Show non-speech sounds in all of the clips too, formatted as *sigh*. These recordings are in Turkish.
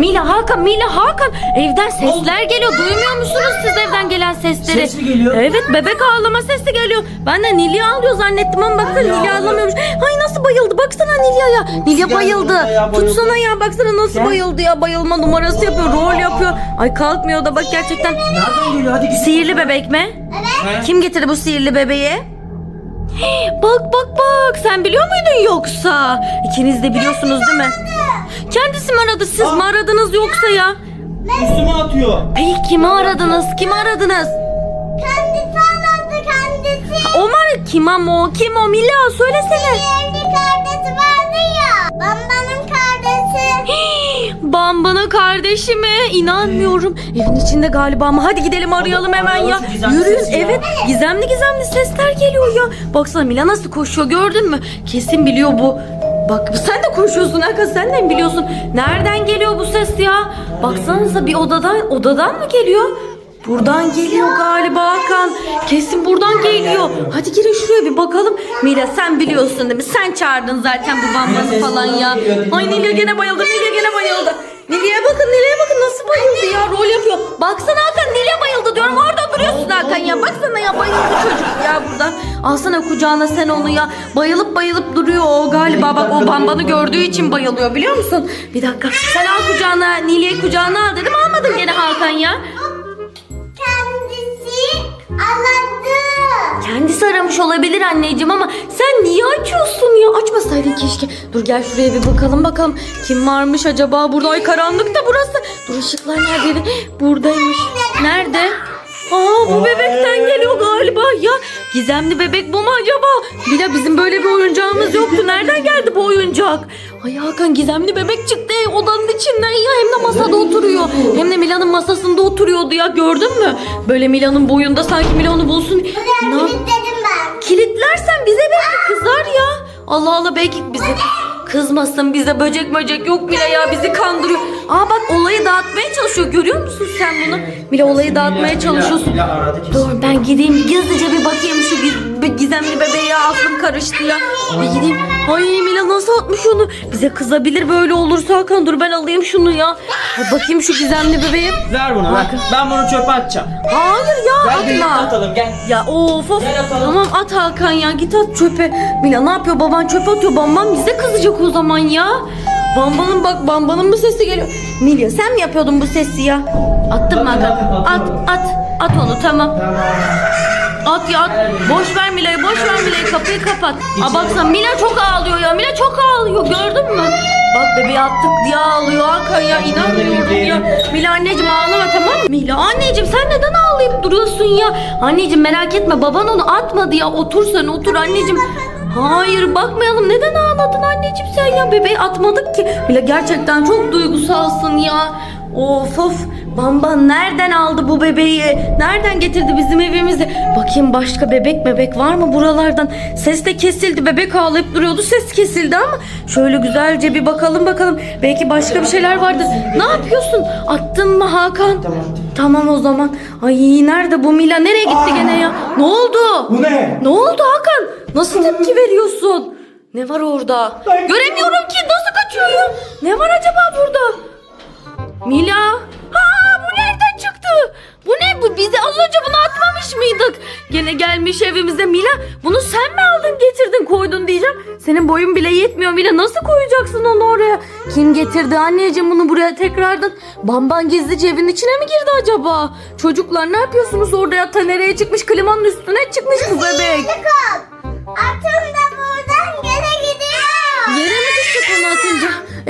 Mila Hakan Mila Hakan evden sesler geliyor. Duymuyor musunuz siz evden gelen sesleri? Ses mi geliyor? Evet bebek ağlama sesi geliyor. Ben de Nilya ağlıyor zannettim ama baksana Nilya ağlıyorum. ağlamıyormuş. Ay nasıl bayıldı baksana Nilya'ya. Nilya bayıldı. ya, bayıldı. Tutsana ya baksana nasıl Gel. bayıldı ya. Bayılma numarası yapıyor rol yapıyor. Ay kalkmıyor da bak gerçekten. Nereden geliyor? Hadi git. Sihirli bebek mi? Kim getirdi bu sihirli bebeği? Bak bak bak sen biliyor muydun yoksa? İkiniz de biliyorsunuz değil mi? Kendisi mi aradı siz mi Aa. aradınız yoksa ya? Üstüme atıyor. Peki kimi aradınız? Kimi aradınız? Kendisi anlattı kendisi. O mu? Kim ama o? Kim o? Mila söylesene. Diğerli kardeşi vardı ya. Bambanın kardeşi. *gasps* Bamba'nın kardeşi mi? İnanmıyorum. Evin içinde galiba ama hadi gidelim arayalım hemen ya. arayalım şu gizemli Yürüyün sesi ya. evet gizemli gizemli sesler geliyor ya. Baksana Mila nasıl koşuyor gördün mü? Kesin biliyor bu. Bak sen de koşuyorsun Hakan sen de mi biliyorsun? Nereden geliyor bu ses ya? Baksanıza bir odadan odadan mı geliyor? Buradan geliyor galiba Hakan. Kesin buradan geliyor. Hadi girin şuraya bir bakalım. Mila sen biliyorsun değil mi? Sen çağırdın zaten bu bambanı falan ya. Ay Nilya gene bayıldı. Nilya gene bayıldı. Nilya'ya bakın Nilya'ya bakın nasıl bayıldı ya rol yapıyor. Baksana Hakan Nilya bayıldı diyorum orada duruyorsun Hakan ya. Baksana ya bayıldı çocuk ya burada. Alsana kucağına sen onu ya. Bayılıp bayılıp duruyor o galiba bak o bambanı gördüğü için bayılıyor biliyor musun? Bir dakika sen al kucağına Nilya'yı kucağına al dedim almadın gene Hakan ya. Anlattı. Kendisi aramış olabilir anneciğim ama sen niye açıyorsun ya? Açmasaydın keşke. Dur gel şuraya bir bakalım bakalım. Kim varmış acaba burada? Ay karanlık da burası. Dur ışıklar neredeydi? Buradaymış. Nerede? Aa bu bebekten geliyor galiba ya. Gizemli bebek bu mu acaba? Bila bizim böyle bir oyuncağımız yoktu. Nereden geldi bu oyuncak? Ay Hakan gizemli bebek çıktı odanın içinden ya. Hem de masada oturuyor. Hem de Mila'nın masasında oturuyordu ya gördün mü? Böyle Mila'nın boyunda sanki Mila onu bulsun. Ne yap-. Kilitlersen bize belki kızar ya. Allah Allah belki bize kızmasın bize böcek böcek yok Mila ya bizi kandırıyor. Aa bak olayı dağıtmaya çalışıyor görüyor musun sen bunu? Mila olayı dağıtmaya çalışıyorsun. Dur ben gideyim gizlice bir bakayım şu giz- bir gizemli bebeğe ya aklım karıştı ya. Bir gideyim. Ay Mila nasıl atmış onu? Bize kızabilir böyle olursa Hakan dur ben alayım şunu ya. Hadi bakayım şu gizemli bebeği. Ver bunu ver. Ben bunu çöpe atacağım. Hayır ya Gel birlikte atma. atalım gel. Ya of of. Gel atalım. Tamam at Hakan ya git at çöpe. Mila ne yapıyor baban çöpe atıyor. Bamban bize kızacak o zaman ya. Bambanın bak bambanın mı sesi geliyor. Nilya sen mi yapıyordun bu sesi ya? Attın mı Hakan? At at at onu tamam. Tamam. At ya at. Boş ver Mila'yı boş ver Mila'yı kapıyı kapat. Aa baksana Mila çok ağlıyor ya. Mila çok ağlıyor gördün mü? Bak bebeği attık diye ağlıyor Hakan ya inanmıyorum ya. Mila anneciğim ağlama tamam mı? Mila anneciğim sen neden ağlayıp duruyorsun ya? Anneciğim merak etme baban onu atmadı ya. Otur sen otur anneciğim. Hayır bakmayalım neden ağladın anneciğim sen ya bebeği atmadık ki. Mila gerçekten çok duygusalsın ya. Of of Bamban nereden aldı bu bebeği? Nereden getirdi bizim evimize? Bakayım başka bebek bebek var mı buralardan? Ses de kesildi. Bebek ağlayıp duruyordu. Ses kesildi ama şöyle güzelce bir bakalım bakalım. Belki başka bir şeyler vardır. Ne yapıyorsun? Attın mı Hakan? Tamam. Tamam o zaman. Ay nerede bu Mila? Nereye gitti gene ya? Ne oldu? Bu ne? Ne oldu Hakan? Nasıl tepki veriyorsun? Ne var orada? Ben- Göremiyorum ki nasıl kaçıyor ya? Ne var acaba burada? Mila. Ha çıktı? Bu ne bu? Bizi az önce bunu atmamış mıydık? Gene gelmiş evimize Mila. Bunu sen mi aldın getirdin koydun diyeceğim. Senin boyun bile yetmiyor Mila. Nasıl koyacaksın onu oraya? Kim getirdi anneciğim bunu buraya tekrardan? Bamban gizlice evin içine mi girdi acaba? Çocuklar ne yapıyorsunuz orada ya? Ta nereye çıkmış? Klimanın üstüne çıkmış bu bebek. Çıkın.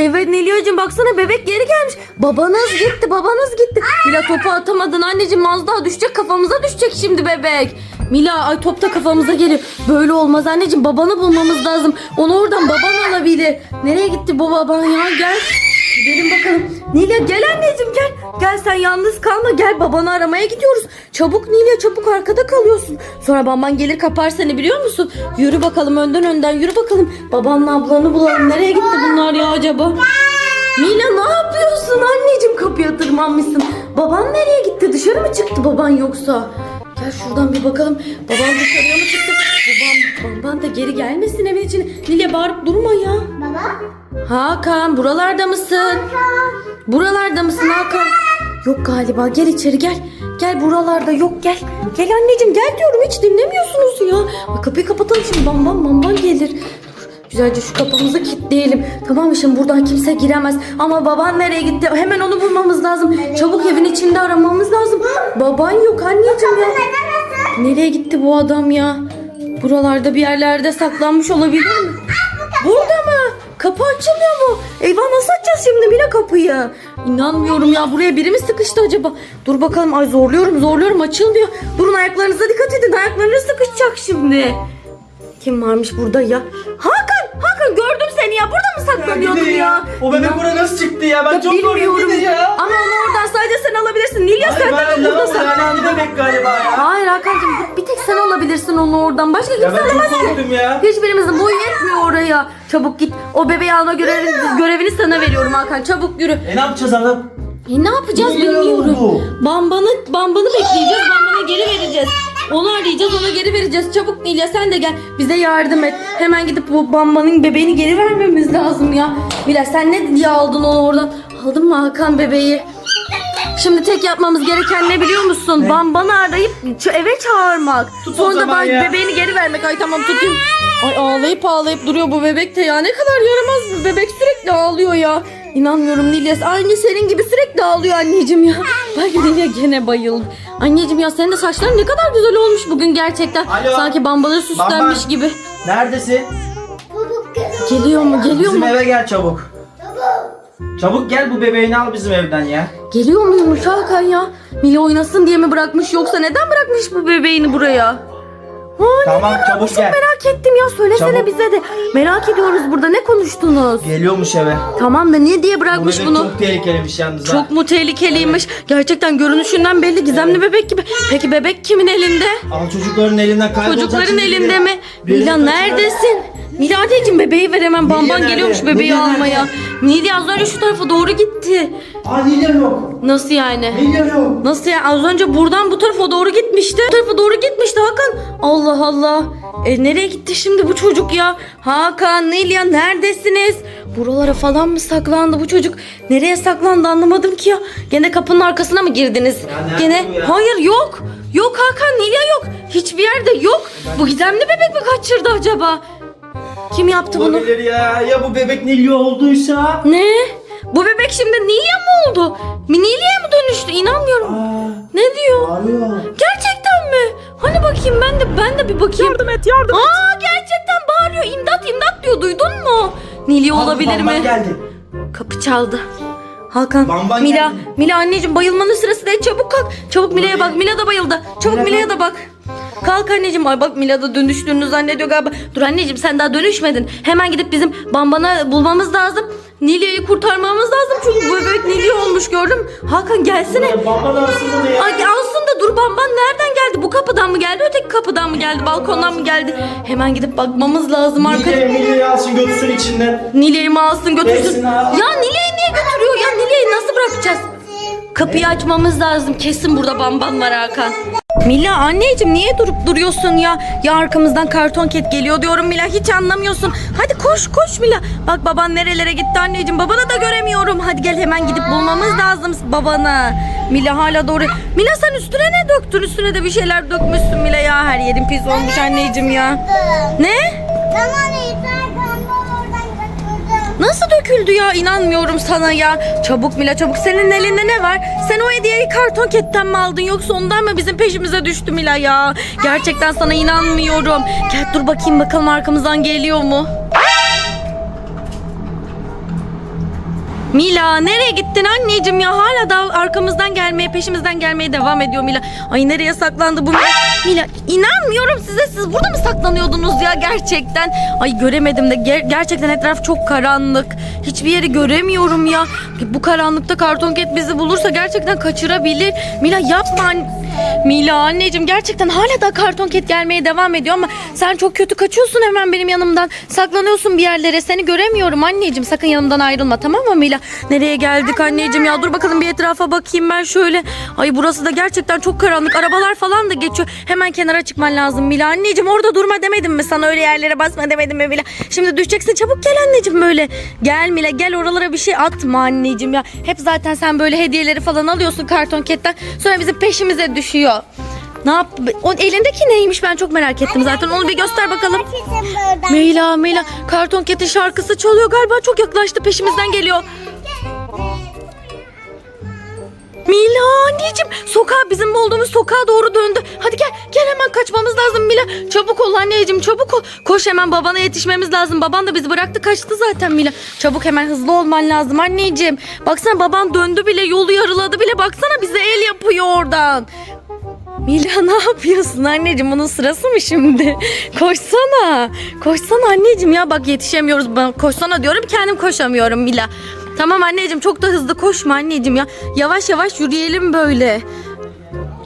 Evet Nilya'cığım baksana bebek geri gelmiş. Babanız gitti babanız gitti. Mila topu atamadın anneciğim az daha düşecek kafamıza düşecek şimdi bebek. Mila ay top da kafamıza geliyor. Böyle olmaz anneciğim babanı bulmamız lazım. Onu oradan baban alabilir. Nereye gitti bu baban ya gel. Gidelim bakalım. Nilya gel anneciğim gel. Gel sen yalnız kalma gel babanı aramaya gidiyoruz. Çabuk Nilya çabuk arkada kalıyorsun. Sonra baban gelir kapar seni biliyor musun? Yürü bakalım önden önden yürü bakalım. Babanla ablanı bulalım. Nereye gitti bunlar ya acaba? Nilya ne yapıyorsun anneciğim kapıya tırmanmışsın. Baban nereye gitti dışarı mı çıktı baban yoksa? Gel şuradan bir bakalım. Baban dışarıya mı çıktı? Babam, baban da geri gelmesin evin içine. Nilya bağırıp durma ya. Baba. Hakan buralarda mısın? Hakan. Buralarda mısın Hakan? Yok galiba gel içeri gel. Gel buralarda yok gel. Gel anneciğim gel diyorum hiç dinlemiyorsunuz ya. Ay, kapıyı kapatalım şimdi bam bam bam gelir. Dur güzelce şu kapımızı kilitleyelim. Tamam mı şimdi buradan kimse giremez. Ama baban nereye gitti? Hemen onu bulmamız lazım. Çabuk evin içinde aramamız lazım. Baban yok anneciğim ya. Nereye gitti bu adam ya? Buralarda bir yerlerde saklanmış olabilir mi? Burada mı? Kapı açılmıyor mu? Eyvah nasıl açacağız şimdi Mila kapıyı? İnanmıyorum ya buraya biri mi sıkıştı acaba? Dur bakalım ay zorluyorum zorluyorum açılmıyor. Durun ayaklarınıza dikkat edin ayaklarınız sıkışacak şimdi. Kim varmış burada ya? Hakan! Hakan gördüm seni ya burada mı saklanıyordun ya? O bebek buraya nasıl çıktı ya? Ben çok bilmiyorum. ya. Ama onu oradan sadece Nilya sen de Ay, ben burada lavabo yani bebek galiba ya. Hayır Hakan'cığım bir tek sen alabilirsin onu oradan. Başka Ya kimse ben çok alamaz korktum ya. Hiçbirimizin boyu yetmiyor oraya. Çabuk git. O bebeği alma görevini, görevini sana veriyorum Hakan. Çabuk yürü. E ne yapacağız adam? E ne yapacağız Ne bilmiyorum. oldu? Bambanı, bambanı bekleyeceğiz. Bambanı geri vereceğiz. Onu arayacağız ona geri vereceğiz. Çabuk Nilya sen de gel. Bize yardım et. Hemen gidip bu bambanın bebeğini geri vermemiz lazım ya. Mila sen ne diye aldın onu oradan? Aldın mı Hakan bebeği? Şimdi tek yapmamız gereken ne biliyor musun? Bambanı arayıp eve çağırmak. Tut o Sonra da zaman ben ya. bebeğini geri vermek. Ay tamam tutayım. Ay ağlayıp ağlayıp duruyor bu bebek de ya. Ne kadar yaramaz bir bebek sürekli ağlıyor ya. İnanmıyorum Nilya. Aynı senin gibi sürekli ağlıyor anneciğim ya. Bak Nilya gene bayıldı. Anneciğim ya senin de saçların ne kadar güzel olmuş bugün gerçekten. Alo. Sanki bambaları süslenmiş Bamban. gibi. Neredesin? Geliyor mu geliyor Bizim mu? eve gel çabuk. Çabuk gel bu bebeğini al bizim evden ya. Geliyor muymuş Hakan ya? Mila oynasın diye mi bırakmış yoksa neden bırakmış bu bebeğini buraya? Ha, Tamam, neden çabuk bırakmış? gel. Merak ettim ya söylesene Çabuk. bize de. Merak ediyoruz burada ne konuştunuz? Geliyormuş eve. Tamam da niye diye Bu bırakmış bebek bunu? çok tehlikeliymiş yalnız ha. Çok mu tehlikeliymiş? Gerçekten görünüşünden belli gizemli bebek gibi. Peki bebek kimin elinde? Al çocukların elinden kaybolacak Çocukların şimdi elinde biri. mi? Mila neredesin? Mila anneciğim bebeği ver hemen. Bamban nerede? geliyormuş bebeği almaya. nerede? Nilya az önce şu tarafa doğru gitti. Aa Nilya yok. Nasıl yani? Nilya yok. Nasıl ya? Az önce buradan bu tarafa doğru gitmişti. Bu tarafa doğru gitmişti Hakan. Allah Allah. E nereye gitti şimdi bu çocuk ya? Hakan, Nilya neredesiniz? Buralara falan mı saklandı bu çocuk? Nereye saklandı anlamadım ki ya. Gene kapının arkasına mı girdiniz? Ya Gene ya? hayır yok. Yok Hakan, Nilya yok. Hiçbir yerde yok. Bu gizemli bebek mi kaçırdı acaba? Kim yaptı bunu? Olabilir ya. Ya bu bebek Nilya olduysa? Ne? Bu bebek şimdi Nilya mı oldu? Nilya'ya mı dönüştü? İnanmıyorum. Aa, Ne diyor? bağırıyor. Gerçekten mi? Hani bakayım ben de ben de bir bakayım. Yardım et yardım et. Aa gerçekten bağırıyor imdat imdat diyor duydun mu? Nilya olabilir Bamban mi? geldi. Kapı çaldı. Hakan, Bamban Mila, geldi. Mila anneciğim bayılmanın sırası değil çabuk kalk. Çabuk Mila'ya bak Mila da bayıldı. Çabuk Mila Mila'ya da bak. Kalk anneciğim. Ay bak Mila da dönüştüğünü zannediyor galiba. Dur anneciğim sen daha dönüşmedin. Hemen gidip bizim Bamban'a bulmamız lazım. Nilya'yı kurtarmamız lazım. Çünkü bu bebek Nilya olmuş gördün mü? Hakan gelsene. Bamban aslında ya. Ay alsın da dur bamban nereden geldi? Bu kapıdan mı geldi? Öteki kapıdan mı geldi? Balkondan mı geldi? Hemen gidip bakmamız lazım arkadaşlar. Nilya'yı Nilya'yı alsın götürsün içinden. Nilya'yı mı alsın götürsün? Hepsini al. Ya Nilya'yı niye götürüyor ya? Nilya'yı nasıl bırakacağız? Kapıyı açmamız lazım. Kesin burada bamban var Hakan. Mila anneciğim niye durup duruyorsun ya? Ya arkamızdan karton ket geliyor diyorum Mila hiç anlamıyorsun. Hadi koş koş Mila. Bak baban nerelere gitti anneciğim. Babanı da göremiyorum. Hadi gel hemen gidip bulmamız lazım babanı. Mila hala doğru. Mila sen üstüne ne döktün? Üstüne de bir şeyler dökmüşsün Mila ya. Her yerin pis olmuş anneciğim ya. Ne? Tamam Nasıl döküldü ya? İnanmıyorum sana ya. Çabuk Mila çabuk. Senin elinde ne var? Sen o hediyeyi karton ketten mi aldın yoksa ondan mı bizim peşimize düştü Mila ya? Gerçekten sana inanmıyorum. Gel dur bakayım bakalım arkamızdan geliyor mu? Mila nereye gittin anneciğim ya? Hala da arkamızdan gelmeye, peşimizden gelmeye devam ediyor Mila. Ay nereye saklandı bu Mila? Mila inanmıyorum size. Siz burada mı saklanıyordunuz ya gerçekten? Ay göremedim de Ger- gerçekten etraf çok karanlık. Hiçbir yeri göremiyorum ya. Bu karanlıkta karton ket bizi bulursa gerçekten kaçırabilir. Mila yapma. Mila anneciğim gerçekten hala da karton ket gelmeye devam ediyor ama sen çok kötü kaçıyorsun hemen benim yanımdan. Saklanıyorsun bir yerlere. Seni göremiyorum anneciğim. Sakın yanımdan ayrılma tamam mı Mila? Nereye geldik anneciğim ya? Dur bakalım bir etrafa bakayım ben şöyle. Ay burası da gerçekten çok karanlık. Arabalar falan da geçiyor. Hemen kenara çıkman lazım Mila. Anneciğim orada durma demedim mi? Sana öyle yerlere basma demedim mi Mila? Şimdi düşeceksin çabuk gel anneciğim böyle. Gel Mila gel oralara bir şey atma anneciğim ya. Hep zaten sen böyle hediyeleri falan alıyorsun karton ketten. Sonra bizim peşimize düşüyor. Ne yap? O elindeki neymiş ben çok merak ettim zaten. Onu bir göster bakalım. Meyla Meyla karton ketin şarkısı çalıyor galiba çok yaklaştı peşimizden geliyor. Mila anneciğim sokağa bizim olduğumuz sokağa doğru döndü. Hadi gel gel hemen kaçmamız lazım Mila. Çabuk ol anneciğim çabuk ol. Koş hemen babana yetişmemiz lazım. Baban da bizi bıraktı kaçtı zaten Mila. Çabuk hemen hızlı olman lazım anneciğim. Baksana baban döndü bile yolu yarıladı bile. Baksana bize el yapıyor oradan. Mila *laughs* ne yapıyorsun anneciğim? Bunun sırası mı şimdi? *laughs* Koşsana. Koşsana anneciğim ya bak yetişemiyoruz. Ben koşsana diyorum kendim koşamıyorum Mila. Tamam anneciğim çok da hızlı koşma anneciğim ya. Yavaş yavaş yürüyelim böyle.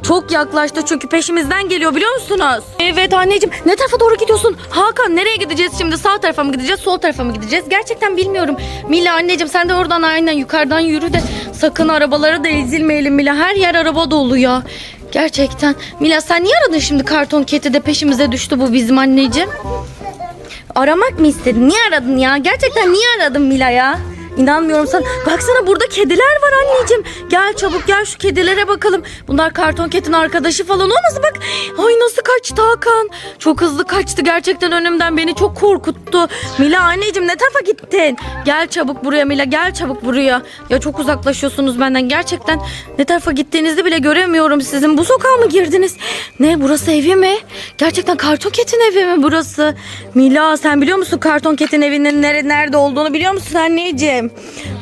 Çok yaklaştı çünkü peşimizden geliyor biliyor musunuz? Evet anneciğim ne tarafa doğru gidiyorsun? Hakan nereye gideceğiz şimdi? Sağ tarafa mı gideceğiz sol tarafa mı gideceğiz? Gerçekten bilmiyorum. Mila anneciğim sen de oradan aynen yukarıdan yürü de sakın arabalara da ezilmeyelim Mila. Her yer araba dolu ya. Gerçekten. Mila sen niye aradın şimdi karton keti de peşimize düştü bu bizim anneciğim? Aramak mı istedin? Niye aradın ya? Gerçekten niye aradın Mila ya? İnanmıyorum sana. Baksana burada kediler var anneciğim. Gel çabuk gel şu kedilere bakalım. Bunlar karton ketin arkadaşı falan olmasın bak. Ay nasıl kaçtı Hakan. Çok hızlı kaçtı gerçekten önümden beni çok korkuttu. Mila anneciğim ne tarafa gittin? Gel çabuk buraya Mila gel çabuk buraya. Ya çok uzaklaşıyorsunuz benden gerçekten. Ne tarafa gittiğinizi bile göremiyorum sizin. Bu sokağa mı girdiniz? Ne burası evi mi? Gerçekten karton ketin evi mi burası? Mila sen biliyor musun karton ketin evinin nere, nerede olduğunu biliyor musun anneciğim?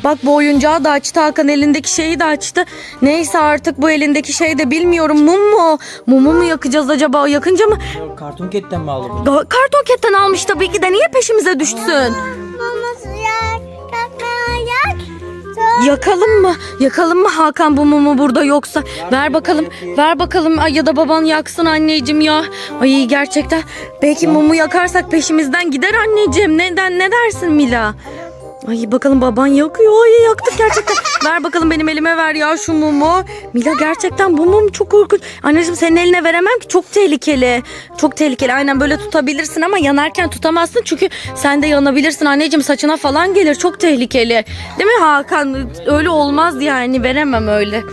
Bak bu oyuncağı da açtı Hakan elindeki şeyi de açtı. Neyse artık bu elindeki şey de bilmiyorum mum mu? Mumu mu yakacağız acaba? Yakınca mı? Karton ketten mi aldın? Ga- Karton ketten almış tabii ki de niye peşimize düşsün? Maması yak. Kalkma yak. Çok Yakalım mı? Yakalım mı Hakan bu mumu burada yoksa? Ver bakalım. Ver bakalım. Ay ya da baban yaksın anneciğim ya. Ay gerçekten. Belki mumu yakarsak peşimizden gider anneciğim. Neden ne dersin Mila? Ay bakalım baban yakıyor. Ay yaktık gerçekten. *laughs* ver bakalım benim elime ver ya şu mumu. Mila gerçekten bu mum çok korkunç. Anneciğim senin eline veremem ki çok tehlikeli. Çok tehlikeli. Aynen böyle tutabilirsin ama yanarken tutamazsın. Çünkü sen de yanabilirsin anneciğim saçına falan gelir. Çok tehlikeli. Değil mi Hakan? Öyle olmaz yani veremem öyle.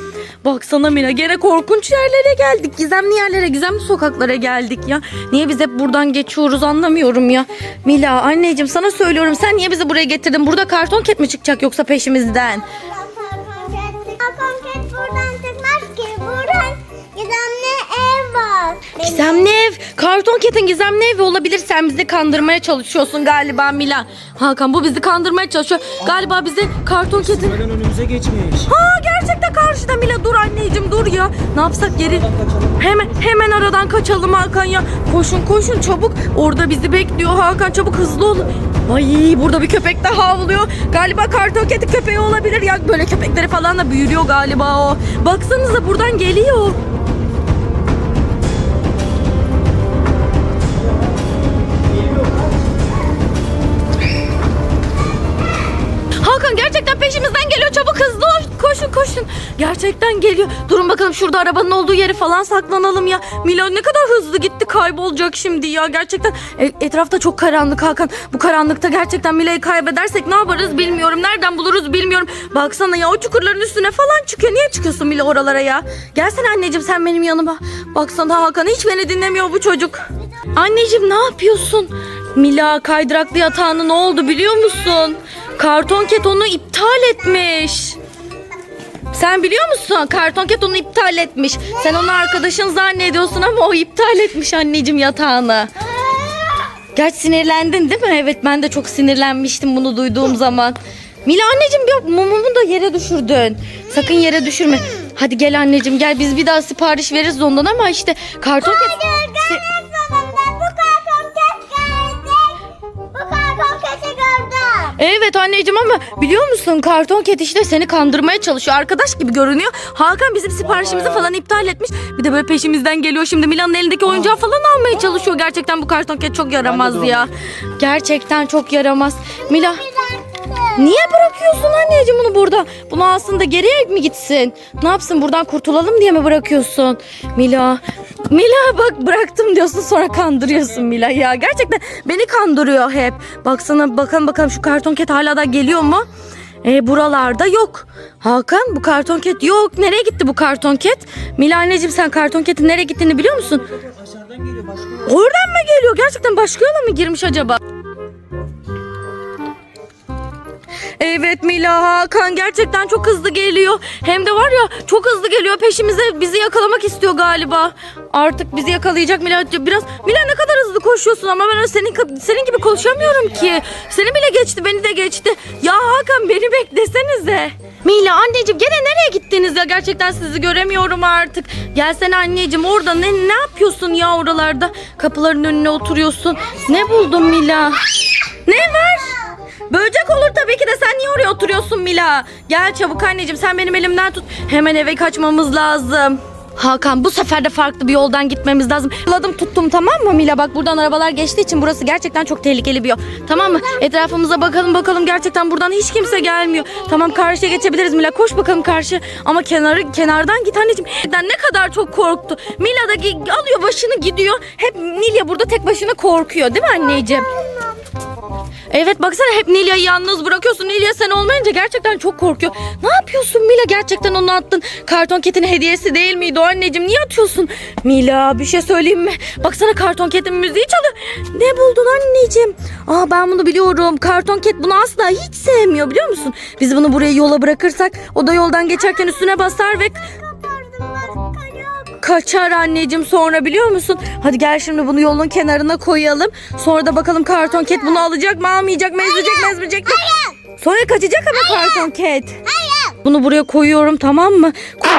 Baksana Mila gene korkunç yerlere geldik. Gizemli yerlere, gizemli sokaklara geldik ya. Niye biz hep buradan geçiyoruz anlamıyorum ya. Mila anneciğim sana söylüyorum sen niye bizi buraya getirdin? Burada karton ket mi çıkacak yoksa peşimizden? Gizemli ev var. Gizemli ev. Karton ketin gizemli evi olabilir. Sen bizi kandırmaya çalışıyorsun galiba Mila. Hakan bu bizi kandırmaya çalışıyor. Galiba bizi karton ketin... Ölen önümüze geçmiş. Ha gerçekten karşıda Mila dur anneciğim dur ya. Ne yapsak geri... Hemen hemen aradan kaçalım Hakan ya. Koşun koşun çabuk. Orada bizi bekliyor Hakan çabuk hızlı ol. Ay burada bir köpek de havlıyor. Galiba karton köpeği olabilir ya. Böyle köpekleri falan da büyürüyor galiba o. Baksanıza buradan geliyor. Koşun. Gerçekten geliyor. Durun bakalım şurada arabanın olduğu yere falan saklanalım ya. Mila ne kadar hızlı gitti kaybolacak şimdi ya. Gerçekten e, etrafta çok karanlık Hakan. Bu karanlıkta gerçekten Mila'yı kaybedersek ne yaparız bilmiyorum. Nereden buluruz bilmiyorum. Baksana ya o çukurların üstüne falan çıkıyor. Niye çıkıyorsun Mila oralara ya? Gelsene anneciğim sen benim yanıma. Baksana Hakan hiç beni dinlemiyor bu çocuk. Anneciğim ne yapıyorsun? Mila kaydıraklı yatağına ne oldu biliyor musun? Karton ket onu iptal etmiş. Sen biliyor musun? Karton ket onu iptal etmiş. Sen onu arkadaşın zannediyorsun ama o iptal etmiş anneciğim yatağını. Gerçi sinirlendin değil mi? Evet ben de çok sinirlenmiştim bunu duyduğum zaman. Mila anneciğim yok mumumu da yere düşürdün. Sakın yere düşürme. Hadi gel anneciğim gel biz bir daha sipariş veririz ondan ama işte karton ket... Se- Evet anneciğim ama biliyor musun karton ket işte seni kandırmaya çalışıyor. Arkadaş gibi görünüyor. Hakan bizim siparişimizi falan iptal etmiş. Bir de böyle peşimizden geliyor. Şimdi Milan'ın elindeki oyuncağı falan almaya çalışıyor. Gerçekten bu karton ket çok yaramaz ya. Gerçekten çok yaramaz. Mila niye bırakıyorsun anneciğim bunu burada? Bunu aslında geriye mi gitsin? Ne yapsın buradan kurtulalım diye mi bırakıyorsun? Mila Mila bak bıraktım diyorsun sonra kandırıyorsun Mila ya. Gerçekten beni kandırıyor hep. Baksana bakalım bakalım şu karton ket hala da geliyor mu? E, buralarda yok. Hakan bu karton ket yok. Nereye gitti bu karton ket? Mila anneciğim sen karton ketin nereye gittiğini biliyor musun? Oradan mı geliyor? Gerçekten başka yola mı girmiş acaba? Evet Mila Hakan gerçekten çok hızlı geliyor. Hem de var ya çok hızlı geliyor peşimize bizi yakalamak istiyor galiba. Artık bizi yakalayacak Mila biraz. Mila ne kadar hızlı koşuyorsun ama ben senin senin gibi koşamıyorum ki. Seni bile geçti beni de geçti. Ya Hakan beni beklesenize. Mila anneciğim gene nereye gittiniz ya gerçekten sizi göremiyorum artık. Gelsene anneciğim orada ne ne yapıyorsun ya oralarda? Kapıların önüne oturuyorsun. Ne buldun Mila? Ne var? Böcek olur tabii ki de sen niye oraya oturuyorsun Mila? Gel çabuk anneciğim sen benim elimden tut. Hemen eve kaçmamız lazım. Hakan bu sefer de farklı bir yoldan gitmemiz lazım. Ladım tuttum tamam mı Mila? Bak buradan arabalar geçtiği için burası gerçekten çok tehlikeli bir yol. Tamam mı? Etrafımıza bakalım bakalım gerçekten buradan hiç kimse gelmiyor. Tamam karşıya geçebiliriz Mila. Koş bakalım karşı. Ama kenarı kenardan git anneciğim. Ne kadar çok korktu. Mila da alıyor başını gidiyor. Hep Nilya burada tek başına korkuyor değil mi anneciğim? Evet baksana hep Nilya'yı yalnız bırakıyorsun. Nilya sen olmayınca gerçekten çok korkuyor. Ne yapıyorsun Mila? Gerçekten onu attın. Karton ketin hediyesi değil miydi o anneciğim? Niye atıyorsun? Mila bir şey söyleyeyim mi? Baksana karton ketin müziği çalıyor. Ne buldun anneciğim? Aa ben bunu biliyorum. Karton ket bunu asla hiç sevmiyor biliyor musun? Biz bunu buraya yola bırakırsak o da yoldan geçerken üstüne basar ve Kaçar anneciğim sonra biliyor musun? Hadi gel şimdi bunu yolun kenarına koyalım. Sonra da bakalım karton ket bunu alacak mı almayacak mı ezecek mi ezmeyecek mi? Sonra kaçacak ama karton ket. Bunu buraya koyuyorum tamam mı? Koy-